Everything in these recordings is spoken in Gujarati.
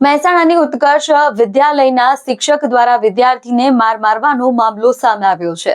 મહેસાણાની ઉત્કર્ષ વિદ્યાલયના શિક્ષક દ્વારા વિદ્યાર્થીને માર મારવાનો મામલો સામે આવ્યો છે.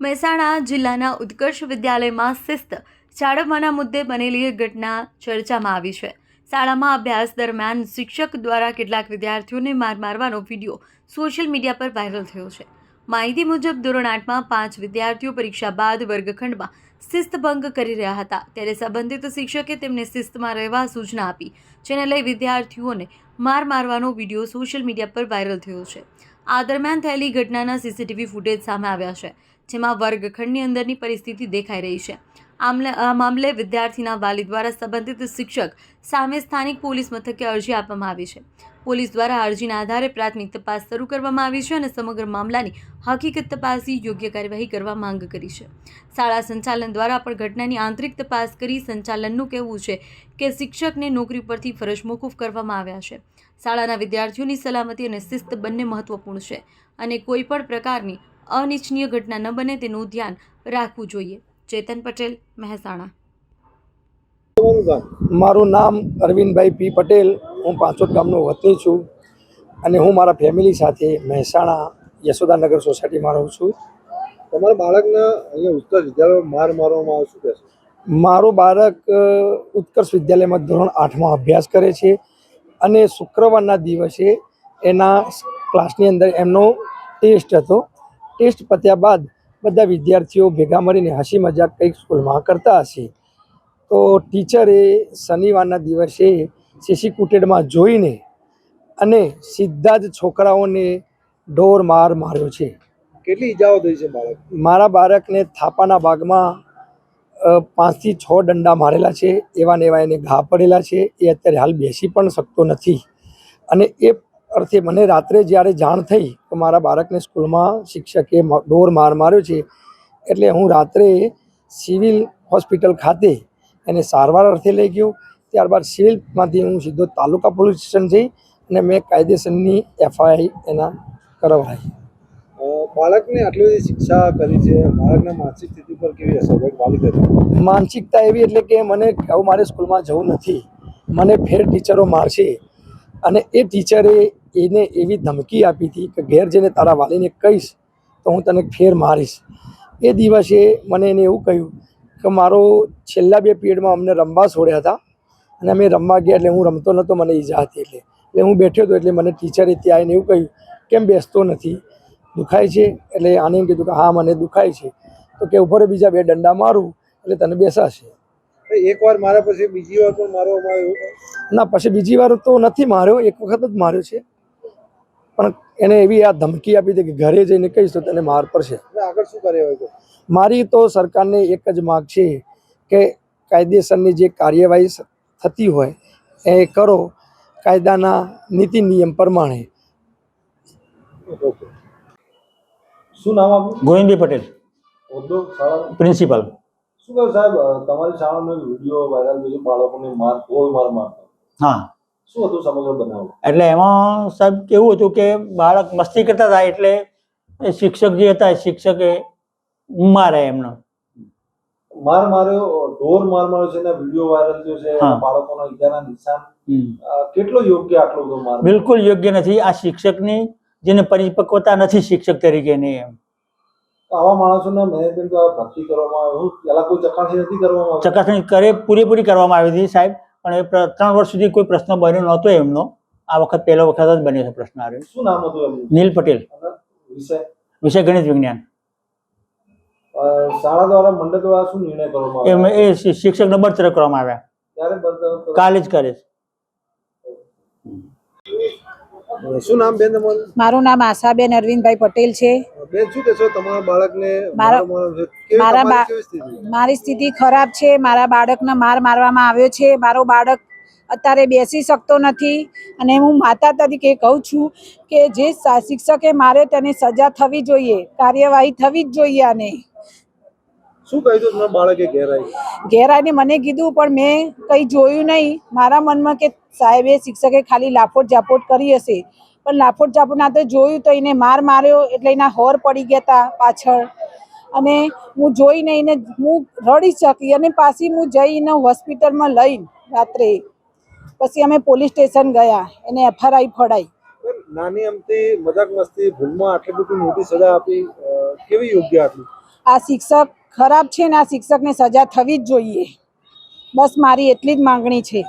મહેસાણા જિલ્લાના ઉત્કર્ષ વિદ્યાલયમાં શિસ્ત જાળવવાના મુદ્દે બનેલી ઘટના ચર્ચામાં આવી છે. શાળામાં અભ્યાસ દરમિયાન શિક્ષક દ્વારા કેટલાક વિદ્યાર્થીઓને માર મારવાનો વીડિયો સોશિયલ મીડિયા પર વાયરલ થયો છે. માહિતી મુજબ ધોરણ આઠમાં પાંચ વિદ્યાર્થીઓ પરીક્ષા બાદ વર્ગખંડમાં શિસ્ત ભંગ કરી રહ્યા હતા. ત્યારે સંબંધિત શિક્ષકે તેમને શિસ્તમાં રહેવા સૂચના આપી, જેને લઈ વિદ્યાર્થીઓને માર મારવાનો વીડિયો સોશિયલ મીડિયા પર વાયરલ થયો છે. આ દરમિયાન થયેલી ઘટનાના સીસીટીવી ફૂટેજ સામે આવ્યા છે, જેમાં વર્ગખંડની અંદરની પરિસ્થિતિ દેખાઈ રહી છે. આ મામલે વિદ્યાર્થીના વાલી દ્વારા સંબંધિત શિક્ષક સામે સ્થાનિક પોલીસ મથકે અરજી આપવામાં આવી છે. પોલીસ દ્વારા અરજીના આધારે પ્રાથમિક તપાસ શરૂ કરવામાં આવી છે અને સમગ્ર મામલાની હકીકત તપાસી યોગ્ય કાર્યવાહી કરવા માંગ કરી છે. શાળા સંચાલન દ્વારા પણ ઘટનાની આંતરિક તપાસ કરી સંચાલનનું કહેવું છે કે શિક્ષકને નોકરી પરથી ફરજ મોકૂફ કરવામાં આવ્યા છે. શાળાના વિદ્યાર્થીઓની સલામતી અને શિસ્ત બંને મહત્વપૂર્ણ છે અને કોઈ પણ પ્રકારની અનિચ્છનીય ઘટના ન બને તેનું ધ્યાન રાખવું જોઈએ. ચેતન પટેલ મહેસાણા. મારું નામ અરવિંદભાઈ પી પટેલ. હું પાંચોદ ગામનો વતની છું અને હું મારા ફેમિલી સાથે મહેસાણા યશોદાનગર સોસાયટીમાં રહું છું. તમારા બાળકને અહીંયા ઉત્કર્ષ વિદ્યાલયમાં માર મારવામાં આવે શું કહેશો? મારું બાળક ઉત્કર્ષ વિદ્યાલયમાં ધોરણ આઠમાં અભ્યાસ કરે છે અને શુક્રવારના દિવસે એના ક્લાસની અંદર એમનો ટેસ્ટ હતો. ટેસ્ટ પત્યા બાદ બધા વિદ્યાર્થીઓ ભેગા મળીને હસી મજાક કંઈક સ્કૂલમાં કરતા હશે. તો ટીચરે શનિવારના દિવસે સીસી કુટેડમાં જોઈને અને સીધા જ છોકરાઓને ઢોર માર માર્યો છે. કેટલી ઈજાઓ થઈ છે બાળક? મારા બાળકને થાપાના ભાગમાં પાંચથી છ દંડા મારેલા છે. એવા ને એવા એને ઘા પડેલા છે. એ અત્યારે હાલ બેસી પણ શકતો નથી. અને એ અર્થે મને રાત્રે જ્યારે જાણ થઈ કે મારા બાળકને સ્કૂલમાં શિક્ષકે ડોર માર માર્યો છે એટલે હું રાત્રે સિવિલ હોસ્પિટલ ખાતે એને સારવાર અર્થે લઈ ગયો. ત્યારબાદ સિવિલમાંથી હું સીધો તાલુકા પોલીસ સ્ટેશન જઈ અને મેં કાયદેસરની એફઆઈઆઈ એના કરવાઈ બાળકને આટલી બધી શિક્ષા કરી છે બાળકના માનસિક સ્થિતિ પર કેવી અસર હોય માનસિકતા એવી એટલે કે મને હવે મારે સ્કૂલમાં જવું નથી. મને ફેર ટીચરો મારશે અને એ ટીચરે એને એવી ધમકી આપી હતી કે ઘેર જઈને તારા વાલીને કહીશ તો હું તને ફેર મારીશ. એ દિવસે મને એને એવું કહ્યું કે મારો છેલ્લા બે પીરિયડમાં અમને રમવા છોડ્યા હતા અને અમે રમવા ગયા એટલે હું રમતો નહોતો મને ઈજા હતી એટલે. એટલે હું બેઠ્યો હતો એટલે મને ટીચરે ત્યાં આવીને એવું કહ્યું કેમ બેસતો નથી? દુખાય છે? એટલે આને એમ કીધું કે હા મને દુખાય છે. તો કે ઉપર બીજા બે દંડા મારું એટલે તને બેસાશે. એકવાર મારા પછી બીજી વાર પણ મારવામાં આવ્યો? ના પછી બીજી વાર તો નથી માર્યો એક વખત જ માર્યો છે. પણ એને એવી આ ધમકી આપી હતી કે ઘરે જઈને કહીશ તો તેને માર પડશે. એટલે આગળ શું કરે મારી તો સરકારને એક જ માગ છે કે કાયદેસરની જે કાર્યવાહી થતી હોય એ કરો કાયદાના નીતિ નિયમ પ્રમાણે. શું નામ આપણું ગોવિંદભાઈ પટેલ. હોદ્દો શાળા પ્રિન્સિપાલ. શું કહ્યું સાહેબ તમારી શાળાનો વીડિયો વાયરલ થયો બાળકોને માર કોઈ માર મારતો. હા. શું હતું સમગ્ર બનાવ એટલે એમાં સાહેબ કેવું હતું કે બાળક મસ્તી કરતા હતા એટલે એ શિક્ષક જે હતા શિક્ષકે મારે એમનો. માર માર્યો ઢોર માર માર્યો છે એના વીડિયો વાયરલ થયો છે બાળકોના ઈજાના નિશાન. કેટલો યોગ્ય આટલો બધો માર બિલકુલ યોગ્ય નથી. આ શિક્ષકની જેને પરિપક્વતા નથી શિક્ષક તરીકેની એમ. આવા માણસોના મેનેજમેન્ટ દ્વારા ભરતી કરવામાં આવે. હું પેલા કોઈ ચકાસણી નથી કરવામાં ચકાસણી કરે પૂરેપૂરી કરવામાં આવી હતી સાહેબ. પણ એ ત્રણ વર્ષ સુધી કોઈ પ્રશ્ન બન્યો નહોતો એમનો. આ વખત પહેલો વખત જ બન્યો છે પ્રશ્ન આ શું નામ હતું નીલ પટેલ. વિષય? ગણિત વિજ્ઞાન. શાળા દ્વારા મંડળ દ્વારા શું નિર્ણય કરવામાં એમ આવ્યો એ શિક્ષક નંબર બરતરફ કરવામાં આવ્યા. ત્યારે કાલે જ કરે છે. શું નામ બેન તમારું? મારું નામ આશાબેન અરવિંદભાઈ પટેલ છે. બેન શું કહેશો? તમારા બાળકને મારા- મારી સ્થિતિ? ખરાબ છે. મારા બાળકને માર મારવામાં આવ્યો છે. મારો બાળક અત્યારે બેસી શકતો નથી અને હું માતા તરીકે કહું છું કે જે શિક્ષકે મારે તેને સજા થવી જોઈએ કાર્યવાહી થવી જ જોઈએ આને. શું કહ્યું તમે બાળકે ઘેર આવીને મને કીધું પણ મેં કંઈ જોયું નહીં. મારા મનમાં કે સાહેબે શિક્ષકે ખાલી લાફોટ ઝાપોટ કરી હશે. પણ લાફોટ ઝાપોટ ના તો જોયું તો એને માર માર્યો એટલે એના હોર પડી ગયા હતા પાછળ. અને હું જોઈને એને હું રડી શકી અને પાછી હું જઈને હોસ્પિટલમાં લઈને રાત્રે. પછી અમે પોલીસ સ્ટેશન ગયા એને એફઆરઆઈ ફડાઈ. નાની અમથી મજાક મસ્તી ભૂલમાં આટલી બધી મોટી સજા આપી કેવી યોગ્ય હતી આ શિક્ષક ખરાબ છે ને આ શિક્ષકને સજા થવી જ જોઈએ. બસ મારી એટલી જ માંગણી છે.